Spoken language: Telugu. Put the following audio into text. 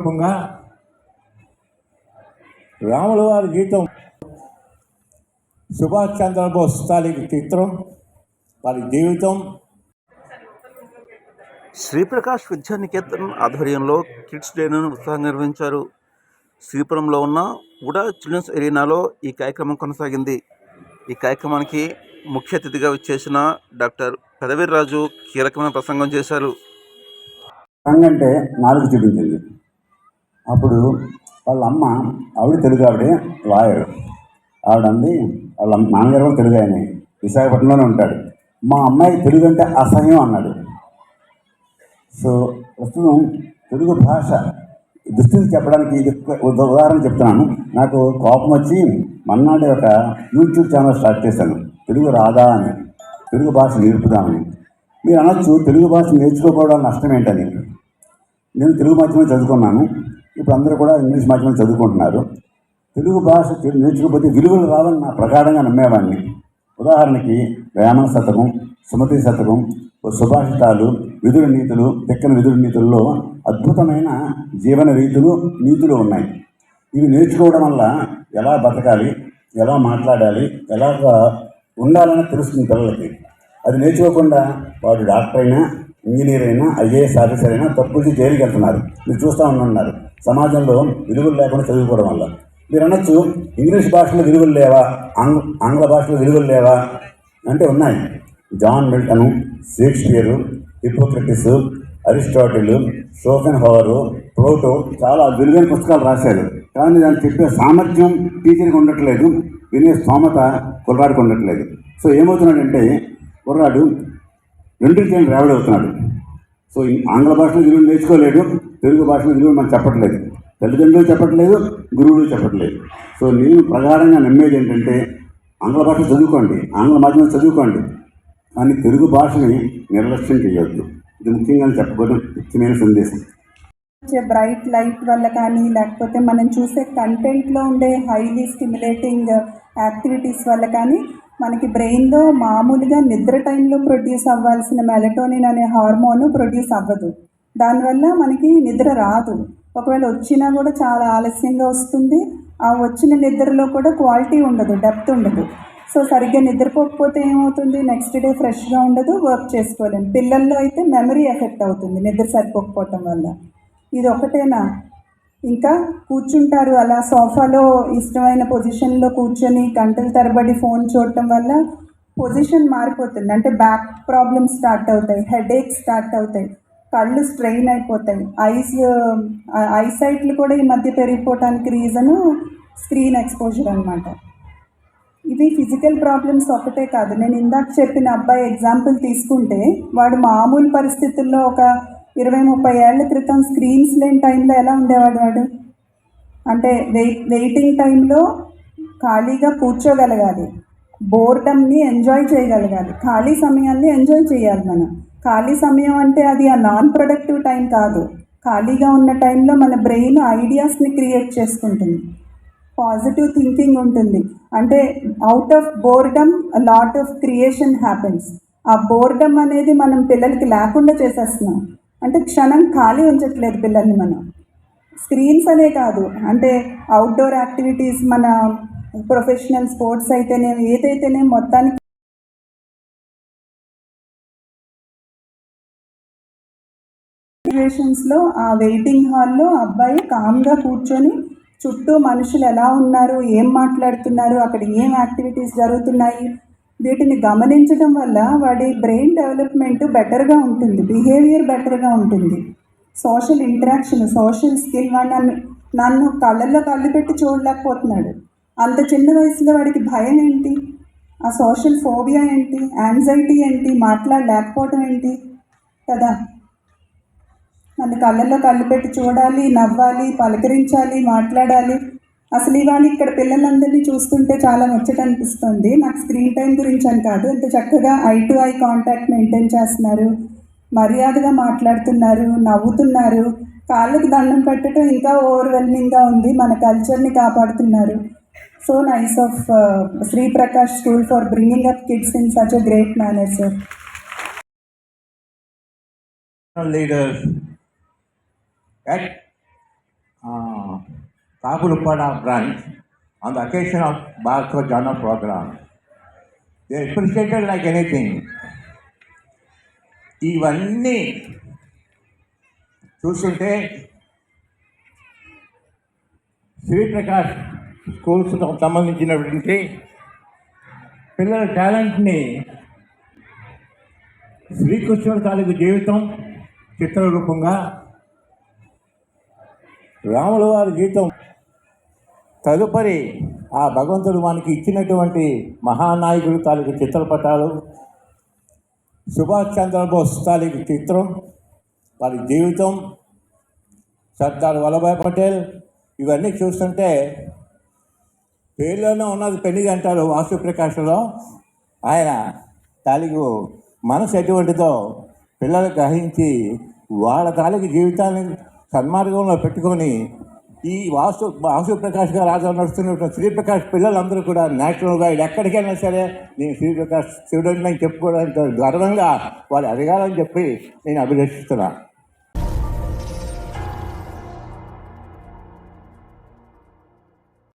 రూపంగా రాముల వారి గీతం సుభాష్ చంద్రబోస్ తాలూకు చిత్రం వారి జీవితం. శ్రీప్రకాష్ విద్యానికేతన్ ఆధ్వర్యంలో కిడ్స్ డేను ఉత్సాహంగా నిర్వహించారు. శ్రీపురంలో ఉన్న ఉడా చిల్డ్రన్స్ ఎరీనాలో ఈ కార్యక్రమం కొనసాగింది. ఈ కార్యక్రమానికి ముఖ్య అతిథిగా వచ్చేసిన డాక్టర్ పెదవీర్రాజు కీలకమైన ప్రసంగం చేశారు. అంటే నాలుగు చూపించింది అప్పుడు వాళ్ళ అమ్మ ఆవిడ తెలుగు ఆవిడే లాయర్. ఆవిడ అంది వాళ్ళ నాన్నగారు కూడా తెలుగు ఆయన. విశాఖపట్నంలోనే ఉంటాడు. మా అమ్మాయి తెలుగు అంటే అసహ్యం అన్నాడు. సో ప్రస్తుతం తెలుగు భాష దుస్థితి చెప్పడానికి ఇది ఉదాహరణ చెప్తున్నాను. నాకు కోపం వచ్చి మన్నాడే ఒక యూట్యూబ్ ఛానల్ స్టార్ట్ చేశాను. తెలుగు రాదా అని. తెలుగు భాష నేర్పుదామని. మీరు అనొచ్చు తెలుగు భాష నేర్చుకోకపోవడం నష్టం ఏంటని. నేను తెలుగు మాధ్యమం చదువుకున్నాను. ఇప్పుడు అందరూ కూడా ఇంగ్లీష్ మాధ్యమం చదువుకుంటున్నారు. తెలుగు భాష నేర్చుకోకపోతే విలువలు రావాలని నా ప్రగాఢంగా నమ్మేవాడిని. ఉదాహరణకి వేమన శతకం సుమతి శతకం సుభాషితాలు విధుల నీతులు తెక్కన విధుల నీతుల్లో అద్భుతమైన జీవన రీతులు నీతులు ఉన్నాయి. ఇవి నేర్చుకోవడం వల్ల ఎలా బతకాలి ఎలా మాట్లాడాలి ఎలా ఉండాలని తెలుస్తుంది పిల్లలకి. అది నేర్చుకోకుండా వాడు డాక్టర్ అయినా ఇంజనీర్ అయినా ఐఏఎస్ ఆఫీసర్ అయినా తప్పులు జైలుకి వెళ్తున్నారు మీరు చూస్తూ ఉన్నారు సమాజంలో విలువలు లేకుండా చదువుకోవడం వల్ల. మీరు అనొచ్చు ఇంగ్లీష్ భాషలో విలువలు లేవా? ఆంగ్ల ఆంగ్ల భాషలో విలువలు లేవా? అంటే ఉన్నాయి. John Milton Shakespeare Hippocrates Aristotle Schopenhauer Plato చాలా విలువైన పుస్తకాలు రాశారు. కానీ దాన్ని చెప్పే సామర్థ్యం టీచర్కి ఉండట్లేదు. వినే స్తోమత కుర్రాడికి ఉండట్లేదు. సో ఏమవుతున్నాడంటే కుర్రాడు రెండు చేయని సో ఆంగ్ల భాషలో విలువలు నేర్చుకోలేడు. తెలుగు భాషను విలువలు మనం చెప్పట్లేదు. తల్లిదండ్రులు చెప్పట్లేదు గురువులు చెప్పట్లేదు. సో నేను ప్రగాఢంగా నమ్మేది ఏంటంటే ఆంగ్ల భాష చదువుకోండి ఆంగ్ల మాధ్యమం చదువుకోండి కానీ తెలుగు భాషని నిర్లక్ష్యం చేయొద్దు. ఇది ముఖ్యంగా చెప్పబోయడం ముఖ్యమైన సందేశం. వచ్చే బ్రైట్ లైట్ వల్ల కానీ లేకపోతే మనం చూసే కంటెంట్లో ఉండే హైలీ స్టిమ్యులేటింగ్ యాక్టివిటీస్ వల్ల కానీ మనకి బ్రెయిన్లో మామూలుగా నిద్ర టైంలో ప్రొడ్యూస్ అవ్వాల్సిన మెలటోనిన్ అనే హార్మోన్ ప్రొడ్యూస్ అవ్వదు. దానివల్ల మనకి నిద్ర రాదు. ఒకవేళ వచ్చినా కూడా చాలా ఆలస్యంగా వస్తుంది. ఆ వచ్చిన నిద్రలో కూడా క్వాలిటీ ఉండదు డెప్త్ ఉండదు. సో సరిగ్గా నిద్రపోకపోతే ఏమవుతుంది? నెక్స్ట్ డే ఫ్రెష్గా ఉండదు వర్క్ చేసుకోలేము పిల్లల్లో అయితే మెమరీ ఎఫెక్ట్ అవుతుంది నిద్ర సరిపోకపోవటం వల్ల. ఇది ఒకటేనా? ఇంకా కూర్చుంటారు అలా సోఫాలో ఇష్టమైన పొజిషన్లో కూర్చొని గంటల తరబడి ఫోన్ చూడటం వల్ల పొజిషన్ మారిపోతుంది. అంటే బ్యాక్ ప్రాబ్లమ్స్ స్టార్ట్ అవుతాయి హెడేక్ స్టార్ట్ అవుతాయి. కళ్ళు స్ట్రెయిన్ అయిపోతాయి. ఐస్ ఐసైట్లు కూడా ఈ మధ్య పెరిగిపోవటానికి రీజను స్క్రీన్ ఎక్స్పోజర్ అనమాట ఇవి ఫిజికల్ ప్రాబ్లమ్స్ ఒకటే కాదు. నేను ఇందాక చెప్పిన అబ్బాయి ఎగ్జాంపుల్ తీసుకుంటే వాడు మామూలు పరిస్థితుల్లో ఒక ఇరవై ముప్పై ఏళ్ళ క్రితం స్క్రీన్స్ లేని టైంలో ఎలా ఉండేవాడు వాడు? అంటే వెయిట్ వెయిటింగ్ టైంలో ఖాళీగా కూర్చోగలగాలి. బోర్డమ్ని ఎంజాయ్ చేయగలగాలి. ఖాళీ సమయాన్ని ఎంజాయ్ చేయాలి మనం. ఖాళీ సమయం అంటే అది ఆ నాన్ ప్రొడక్టివ్ టైం కాదు. ఖాళీగా ఉన్న టైంలో మన బ్రెయిన్ ఐడియాస్ని క్రియేట్ చేసుకుంటుంది. పాజిటివ్ థింకింగ్ ఉంటుంది. అంటే out of boredom lot of creation happens ఆ బోర్డమ్ అనేది మనం పిల్లలకి లేకుండా చేసేస్తున్నాం. అంటే క్షణం ఖాళీ ఉంచట్లేదు పిల్లల్ని మనం. స్క్రీన్స్ అనే కాదు. అంటే అవుట్డోర్ యాక్టివిటీస్ మన ప్రొఫెషనల్ స్పోర్ట్స్ అయితేనే ఏదైతేనే మొత్తానికి సిచ్యువేషన్స్లో ఆ వెయిటింగ్ హాల్లో అబ్బాయి కామ్గా కూర్చొని చుట్టూ మనుషులు ఎలా ఉన్నారు? ఏం మాట్లాడుతున్నారు? అక్కడ ఏం యాక్టివిటీస్ జరుగుతున్నాయి? వీటిని గమనించడం వల్ల వాడి బ్రెయిన్ డెవలప్మెంట్ బెటర్గా ఉంటుంది బిహేవియర్ బెటర్గా ఉంటుంది. సోషల్ ఇంటరాక్షన్ సోషల్ స్కిల్ వాడు నన్ను నన్ను కళ్ళల్లో కళ్ళు పెట్టి చూడలేకపోతున్నాడు. అంత చిన్న వయసులో వాడికి భయం ఏంటి? ఆ సోషల్ ఫోబియా ఏంటి? యాంగ్జైటీ ఏంటి? మాట్లాడలేకపోవడం ఏంటి? కదా? నన్ను కళ్ళల్లో కళ్ళు పెట్టి చూడాలి నవ్వాలి పలకరించాలి మాట్లాడాలి. అసలు ఇవాళ ఇక్కడ పిల్లలందరినీ చూస్తుంటే చాలా ముచ్చట అనిపిస్తుంది. నాకు స్క్రీన్ టైం గురించి అని కాదు ఇంత చక్కగా eye to eye contact maintain చేస్తున్నారు. మర్యాదగా మాట్లాడుతున్నారు నవ్వుతున్నారు. కాళ్ళకి దండం పెట్టడం ఇంకా ఓవర్వెల్మింగ్గా ఉంది. మన కల్చర్ని కాపాడుతున్నారు. So nice of Shri Prakash school for bringing up kids in such a great manner sir. At Kapulupada branch on the occasion of Bharko Jana program. They appreciated like anything. ఇవన్నీ చూస్తుంటే శ్రీప్రకాష్ స్కూల్స్ సంబంధించినటువంటి పిల్లల టాలెంట్ని శ్రీకృష్ణుడు తాలూకు జీవితం చిత్రరూపంగా రాముల వారి జీవితం తదుపరి ఆ భగవంతుడు మనకి ఇచ్చినటువంటి మహానాయకుడు తాలూకు చిత్రపటాలు. సుభాష్ చంద్రబోస్ తాలూకు చిత్రం. వారి జీవితం. సర్దార్ వల్లభాయ్ పటేల్. ఇవన్నీ చూస్తుంటే పేర్లోనే ఉన్నది పెళ్ళి అంటారు వాసుప్రకాశలో ఆయన తాలూకు మనసు ఎటువంటిదో పిల్లలు గ్రహించి వాళ్ళ తాలూకు జీవితాన్ని సన్మార్గంలో పెట్టుకొని ఈ వాసు వాసు ప్రకాష్ గారు ఆధారం నడుస్తున్న శ్రీప్రకాష్ పిల్లలందరూ కూడా నేషనల్ గైడ్ ఎక్కడికైనా సరే నేను శ్రీప్రకాష్ స్టూడెంట్ అని చెప్పుకోవడానికి గర్వంగా వాళ్ళు అడగాలని చెప్పి నేను అభిలషిస్తున్నాను